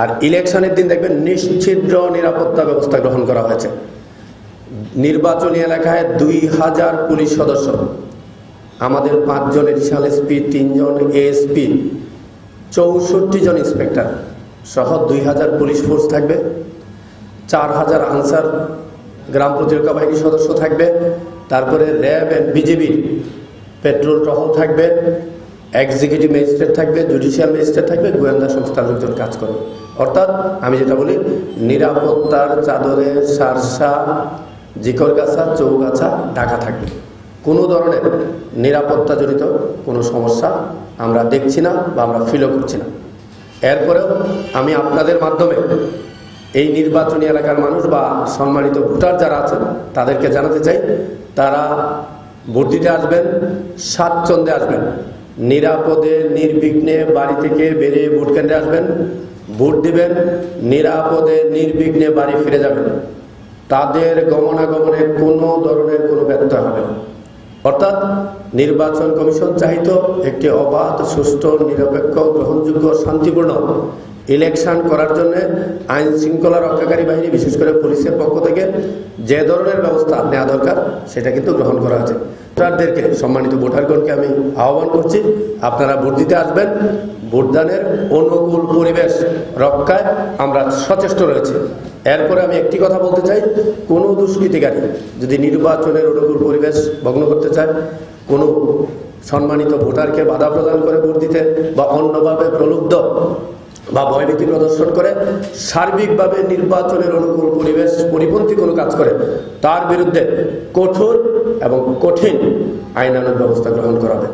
আর ইলেকশনের দিন দেখবেন নিশ্চিদ্র নিরাপত্তা ব্যবস্থা গ্রহণ করা হয়েছে। নির্বাচনী এলাকায় দুই হাজার পুলিশ সদস্য। আমাদের পাঁচজন এডিশনাল এসপি, তিনজন এএসপি, চৌষট্টি জন ইন্সপেক্টর সহ দুই হাজার পুলিশ ফোর্স থাকবে। চার হাজার আনসার, গ্রাম প্রতিরক্ষা বাহিনীর সদস্য থাকবে। তারপরে র্যাব অ্যান্ড বিজেপির পেট্রোল টহল থাকবে এক্সিকিউটিভ ম্যাজিস্ট্রেট থাকবে জুডিশিয়াল ম্যাজিস্ট্রেট থাকবে, গোয়েন্দা সংস্থার লোকজন কাজ করবে অর্থাৎ আমি যেটা বলি, নিরাপত্তার চাদরে সারসা, জিকরগাছা, চৌগাছা ঢাকা থাকবে। কোনো ধরনের নিরাপত্তাজনিত কোনো সমস্যা আমরা দেখছি না বা আমরা ফিলও করছি না। এরপরেও আমি আপনাদের মাধ্যমে এই নির্বাচনী এলাকার মানুষ বা সম্মানিত ভোটার যারা আছেন, তাদেরকে জানাতে চাই, তারা ভোট দিতে আসবেন, স্বাচ্ছন্দ্যে আসবেন। নিরাপদে, নির্বিঘ্নে বাড়ি থেকে বেরিয়ে ভোট কেন্দ্রে আসবেন। ভোট দিবেন, নিরাপদে, নির্বিঘ্নে বাড়ি ফিরে যাবেন। তাদের গমনাগমনে কোনো ধরনের কোনো ব্যর্থ হবে অর্থাৎ নির্বাচন কমিশন চাহিত একটি অবাধ, সুষ্ঠু, নিরপেক্ষ, গ্রহণযোগ্য, শান্তিপূর্ণ ইলেকশন করার জন্য আইন শৃঙ্খলা রক্ষাকারী বাহিনী, বিশেষ করে পুলিশের পক্ষ থেকে যে ধরনের ব্যবস্থা নেওয়া দরকার, সেটা কিন্তু গ্রহণ করা হয়েছে। ভোটারদেরকে সম্মানিত ভোটারগণকে আমি আহ্বান করছি, আপনারা ভোট দিতে আসবেন। ভোটদানের অনুকূল পরিবেশ রক্ষায় আমরা সচেষ্ট রয়েছি। এরপরে আমি একটি কথা বলতে চাই, কোনো দুষ্কৃতিকারী যদি নির্বাচনের অনুকূল পরিবেশ ভগ্ন করতে চায়, কোনো সম্মানিত ভোটারকে বাধা প্রদান করে ভোট দিতে বা অন্যভাবে প্রলুব্ধ বা ভয়ভীতি প্রদর্শন করে, সার্বিকভাবে নির্বাচনের অনুকূল পরিবেশ, পরিপন্থী কোনো কাজ করে, তার বিরুদ্ধে কঠোর এবং কঠিন আইনানুগ ব্যবস্থা গ্রহণ করা হবে।